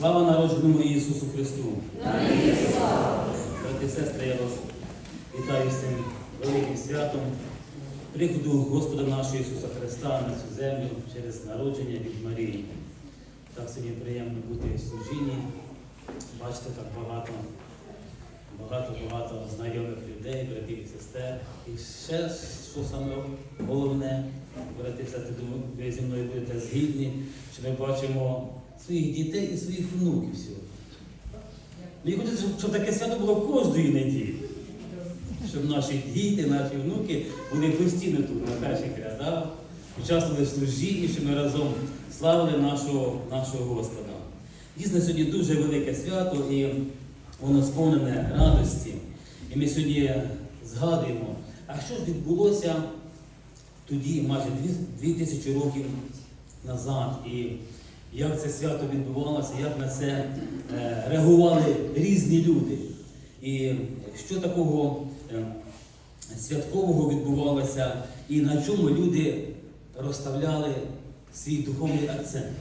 Слава народженому Ісусу Христу! Брати і сестри, я вас вітаю з цим великим святом, приходу Господа нашого Ісуса Христа на цю землю через народження від Марії. Так сьогодні приємно бути в служінні, бачити так багато, багато-багато знайомих людей, братів і сестер. І ще, що саме головне, брати і сестри, думаю, ви зі мною будете згідні, що ми бачимо своїх дітей і своїх внуків сьогодні. Мені хочеться, щоб, таке свято було кожної неділі. Щоб наші діти, наші внуки були постійно тут, на перших рядах, участвували в служінні, щоб ми разом славили нашого, нашого Господа. Дійсно, сьогодні дуже велике свято і воно сповнене радості. І ми сьогодні згадуємо, а що ж відбулося тоді, майже дві, дві тисячі років назад. І як це свято відбувалося, як на це е, реагували різні люди. І що такого е, святкового відбувалося, і на чому люди розставляли свій духовний акцент.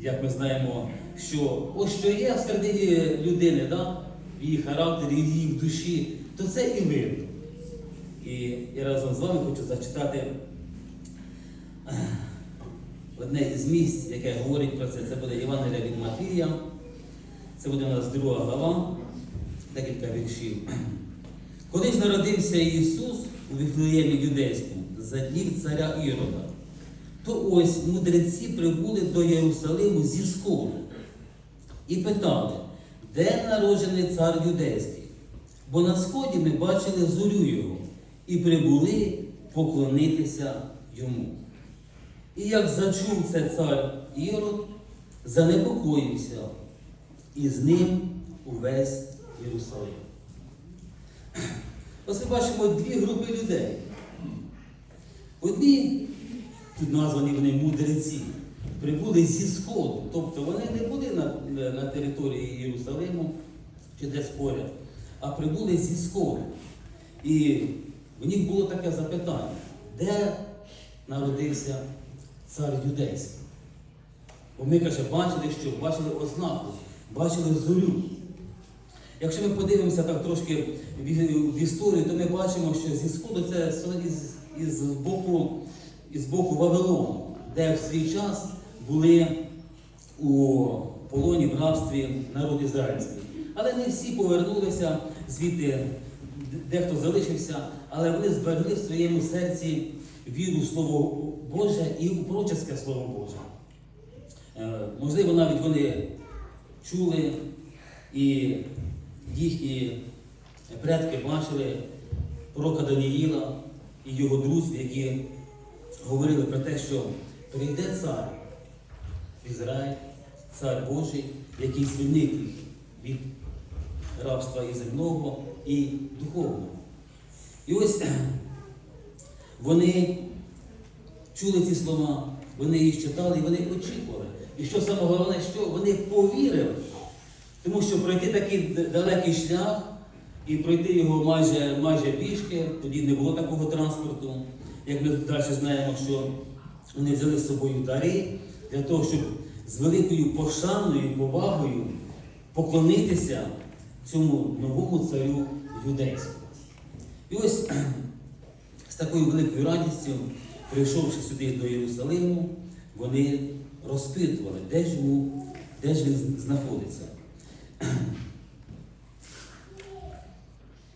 Як ми знаємо, що ось що є всередині людини, да? в її характері, в її душі, то це і видно. І я разом з вами хочу зачитати е, одне із місць, яке говорить про це. Це буде Євангелія від Матвія. Це буде у нас друга глава, декілька віршів. Коли ж народився Ісус у Віфлеємі Юдейському за днів царя Ірода, то ось мудреці прибули до Єрусалиму зі сходу і питали, де народжений цар юдейський? Бо на сході ми бачили зорю його і прибули поклонитися йому. І як зачув це цар Ірод, занепокоївся, і з ним увесь Єрусалим. Ось ми бачимо дві групи людей. Одні, тут названі вони мудреці, прибули зі Сходу, тобто вони не були на, на території Єрусалиму чи десь поряд, а прибули зі Сходу. І в них було таке запитання, де народився цар юдейський? Бо ми, каже, бачили, що бачили ознаку, бачили зорю. Якщо ми подивимося так трошки в, історію, то ми бачимо, що зі сходу це із, із, боку, із боку Вавилону, де в свій час були у полоні в рабстві народ ізраїльський. Але не всі повернулися звідти, дехто залишився, але вони зберегли в своєму серці віру в Слово Боже і пророчеське Слово Боже. Е, Можливо, навіть вони чули і їхні предки бачили пророка Даніїла і його друзів, які говорили про те, що прийде цар Ізраїль, цар Божий, який звільнить їх від рабства і земного, і духовного. І ось вони чули ці слова, вони їх читали і вони очікували. І що саме головне, що вони повірили. Тому що пройти такий далекий шлях і пройти його майже майже пішки, тоді не було такого транспорту. Як ми далі знаємо, що вони взяли з собою дари для того, щоб з великою пошаною повагою поклонитися цьому новому царю юдейському. І ось з такою великою радістю, прийшовши сюди до Єрусалиму, вони розпитували, де ж, йому, де ж він знаходиться.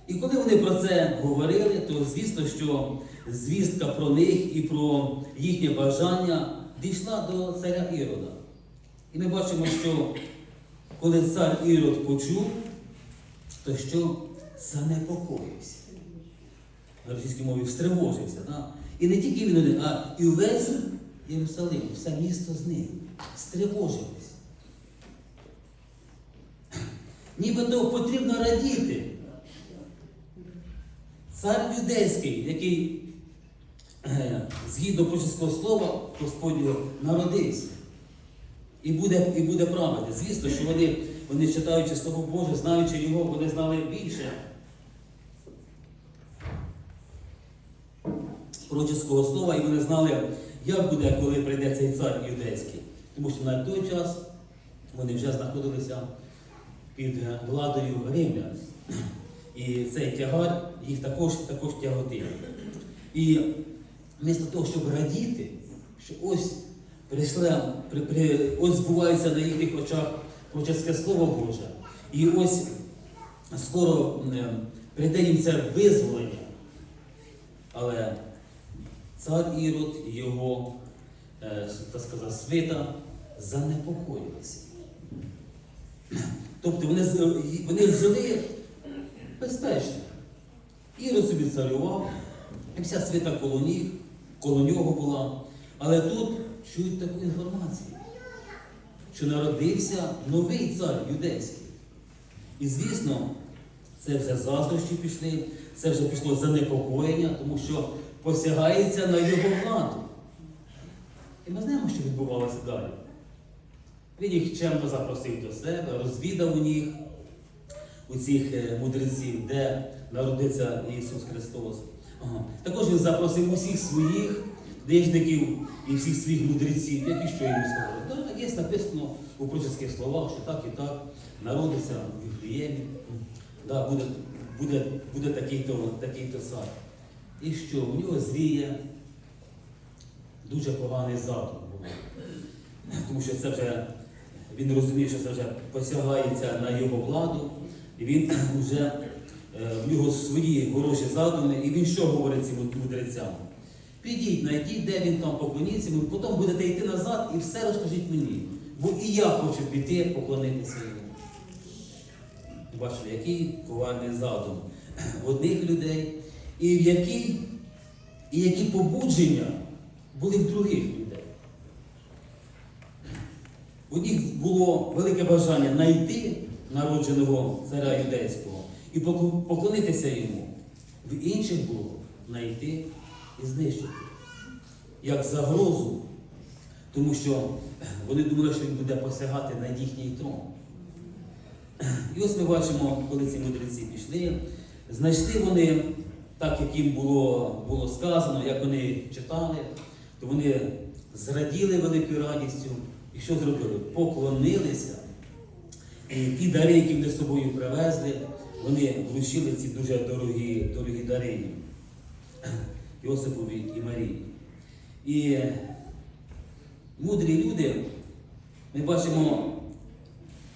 І коли вони про це говорили, то звісно, що звістка про них і про їхнє бажання дійшла до царя Ірода. І ми бачимо, що коли цар Ірод почув, то що занепокоївся. На російській мові встривожився. Да? І не тільки він один, а і увесь Єрусалим, все місто з ним стривожилось. Нібито потрібно радіти. Цар юдейський, який е, згідно прочеського слова Господнього народився і буде і буде правити. Звісно, що вони, вони читаючи Слово Боже, знаючи його, вони знали більше пророческого слова, і вони знали, як буде, коли прийде цей цар юдейський. Тому що на той час вони вже знаходилися під владою римлян. І цей тягар їх також, також тяготив. І вмісто того, щоб радіти, що ось прийшла, при, при, ось збувається на їхніх очах проческе Слово Боже. І ось скоро прийде їм це визволення. Але цар Ірод і його, е, так сказати, свита занепокоїлися. Тобто вони, вони жили безпечно. Ірод собі царював, і вся свита коло ніг, коло нього була. Але тут чують таку інформацію, що народився новий цар юдейський. І звісно, це вже заздрощі пішли, це вже пішло занепокоєння, тому що посягається на його владу. І ми знаємо, що відбувалося далі. Він їх чемно запросив до себе, розвідав у них, у цих е, мудреців, де народиться Ісус Христос. Також він запросив усіх своїх дижників і всіх своїх мудреців, які що йому сказали. Так, є написано у прочеських словах, що так і так народиться в Віфліємі. Да, буде, буде, буде такий-то такий-то цар. І що у нього зріє дуже поганий задум. Тому що це вже він розуміє, що це вже посягається на його владу, і він вже е, в нього свої хороші задуми, і він що говорить цим мудрецям? Підіть, знайдіть, де він там поклоніться, йому, потім будете йти назад і все розкажіть мені. Бо і я хочу піти поклонитися йому. Бачите, який коварний задум в одних людей, і в який, і які побудження були в других людей. У них було велике бажання знайти народженого царя юдейського і поклонитися йому. В інших було знайти і знищити. Як загрозу, тому що вони думали, що він буде посягати на їхній трон. І ось ми бачимо, коли ці мудреці пішли, знайшли вони, так як їм було, було сказано, як вони читали, то вони зраділи великою радістю. І що зробили? Поклонилися. І ті дари, які вони з собою привезли, вони вручили ці дуже дорогі, дорогі дари. Йосипові і Марії. І мудрі люди, ми бачимо,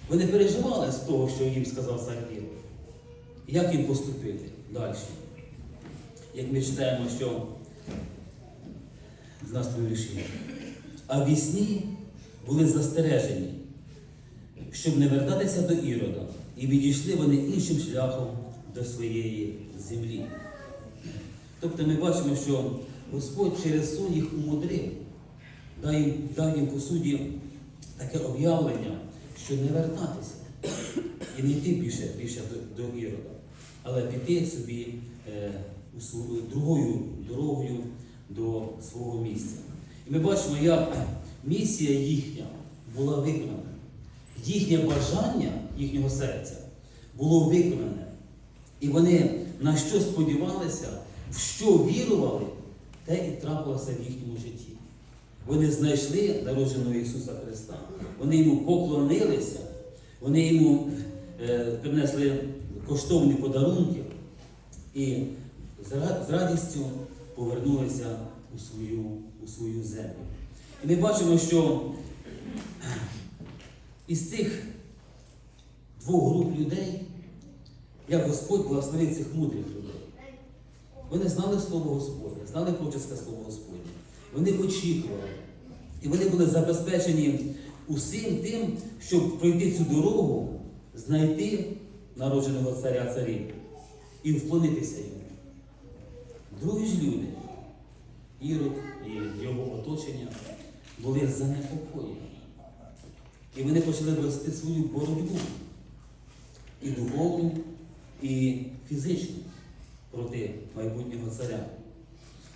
вони переживали з того, що їм сказав цар Як їм поступити далі? Як ми читаємо, що з нас вирішення. А в вісні були застережені, щоб не вертатися до Ірода, і відійшли вони іншим шляхом до своєї землі. Тобто ми бачимо, що Господь через сон їх умудрив, дав їм, дав їм по суді таке об'явлення, що не вертатися і не йти більше, більше до, до Ірода, але піти собі е, другою дорогою до свого місця. І ми бачимо, як місія їхня була виконана. Їхнє бажання їхнього серця було виконане. І вони на що сподівалися, в що вірували, те і трапилося в їхньому житті. Вони знайшли народженого Ісуса Христа, вони йому поклонилися, вони йому е, принесли коштовні подарунки і з радістю повернулися у свою, у свою землю. І ми бачимо, що із цих двох груп людей, як Господь благословив цих мудрих людей. Вони знали Слово Господне, знали проческе Слово Господнє. Вони очікували. І вони були забезпечені усім тим, щоб пройти цю дорогу, знайти народженого царя царів і вклонитися йому. Другі ж люди, Ірод і його оточення, були занепокоєні. І вони почали вести свою боротьбу і духовну, і фізичну проти майбутнього царя.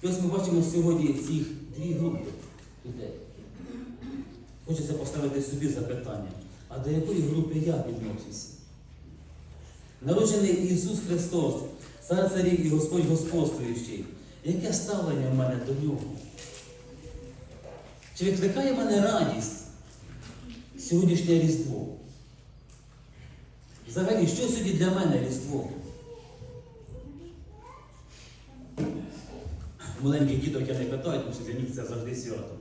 І ось ми бачимо сьогодні цих дві групи людей. Хочеться поставити собі запитання, а до якої групи я відношуся? Народжений Ісус Христос, цар царів і Господь Господствуючий. Яке ставлення в мене до нього? Чи викликає в мене радість сьогоднішнє Різдво. Взагалі, що сьогодні для мене Різдво? Маленьких діток я не питаю, тому що для них це завжди свято.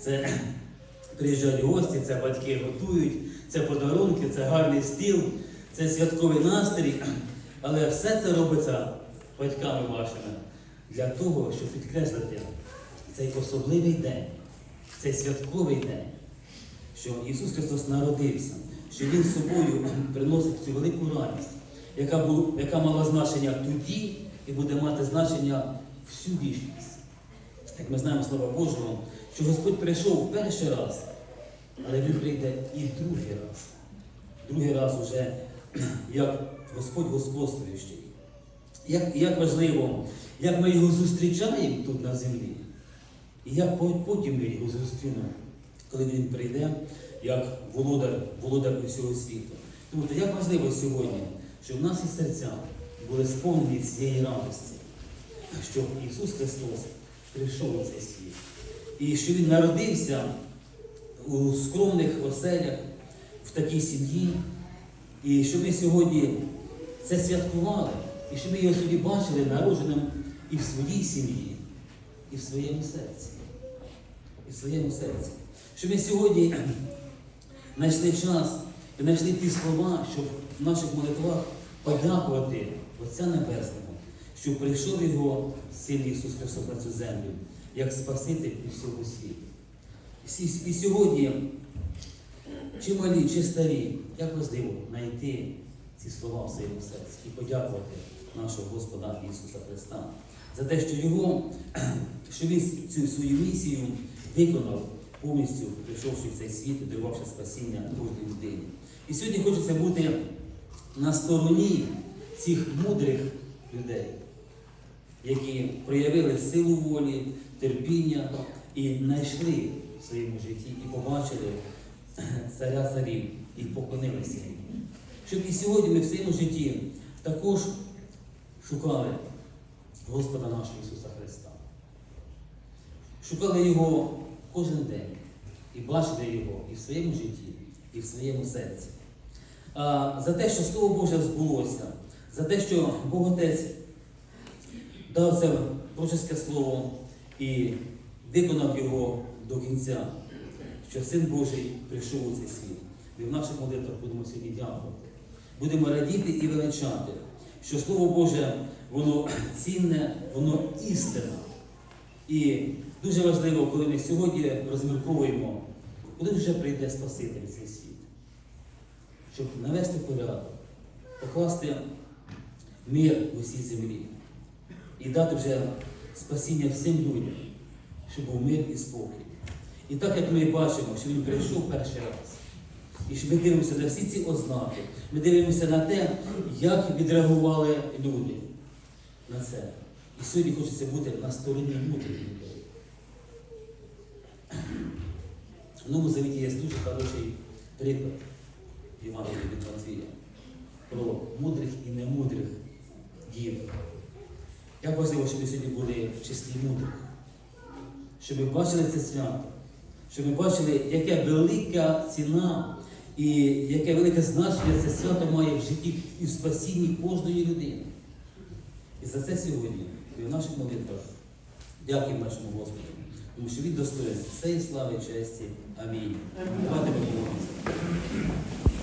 Це приїжджають гості, це батьки готують, це подарунки, це гарний стіл, це святковий настрій. Але все це робиться батьками вашими для того, щоб підкреслити цей особливий день, цей святковий день, що Ісус Христос народився, що Він собою приносить цю велику радість, яка, бу- яка мала значення тоді і буде мати значення всю вічність. Як ми знаємо Слова Божого, що Господь прийшов перший раз, але Він прийде і другий раз. Другий раз уже як Господь господствуючий. Як, як важливо, як ми його зустрічаємо тут на землі, і як потім ми його зустрінемо, коли він прийде, як володар, володар усього світу. Тому то як важливо сьогодні, щоб наші серця були сповнені цієї радості, що Ісус Христос прийшов у цей світ. І що Він народився у скромних оселях, в такій сім'ї, і що ми сьогодні це святкували, і що ми його сьогодні бачили народженим і в своїй сім'ї, і в своєму серці. І в своєму серці. Що ми сьогодні знайшли час і знайшли ті слова, щоб в наших молитвах подякувати Отця Небесного, що прийшов його син Ісус Христос на цю землю, як Спаситель усього світу. І сьогодні, чи малі, чи старі, як важливо знайти ці слова в своєму серці і подякувати нашого Господа Ісуса Христа за те, що Його, що Він цю свою місію виконав повністю, прийшовши в цей світ і дарувавши спасіння кожній людині. І сьогодні хочеться бути на стороні цих мудрих людей, які проявили силу волі, терпіння і знайшли в своєму житті і побачили царя царів і поклонилися. Щоб і сьогодні ми в своєму житті також шукали Господа нашого Ісуса Христа. Шукали Його кожен день і бачили Його і в своєму житті, і в своєму серці. За те, що Слово Боже збулося, за те, що Бог Отець дав це пророчеське слово і виконав його до кінця, що Син Божий прийшов у цей світ. І в наших молитвах будемо сьогодні дякувати. Будемо радіти і величати, що Слово Боже, воно цінне, воно істина. І дуже важливо, коли ми сьогодні розмірковуємо, коли вже прийде Спаситель цей світ, щоб навести порядок, покласти мир в усій землі і дати вже спасіння всім людям, щоб був мир і спокій. І так як ми бачимо, що він прийшов перший раз, і ми дивимося на всі ці ознаки, ми дивимося на те, як відреагували люди на це. І сьогодні хочеться бути на стороні мудрих людей. В Новому Завіті є дуже хороший приклад Євангелія від Матвія про мудрих і немудрих дів. Як важливо, щоб ми сьогодні були в числі мудрих, щоб ми бачили це свято, щоб ми бачили, яка велика ціна і яке велике значення це свято має в житті і в спасінні кожної людини. І за це сьогодні і в наших молитвах дякуємо нашому Господу, тому що Він достоїн всієї слави і честі. Амінь. Давайте помолимося.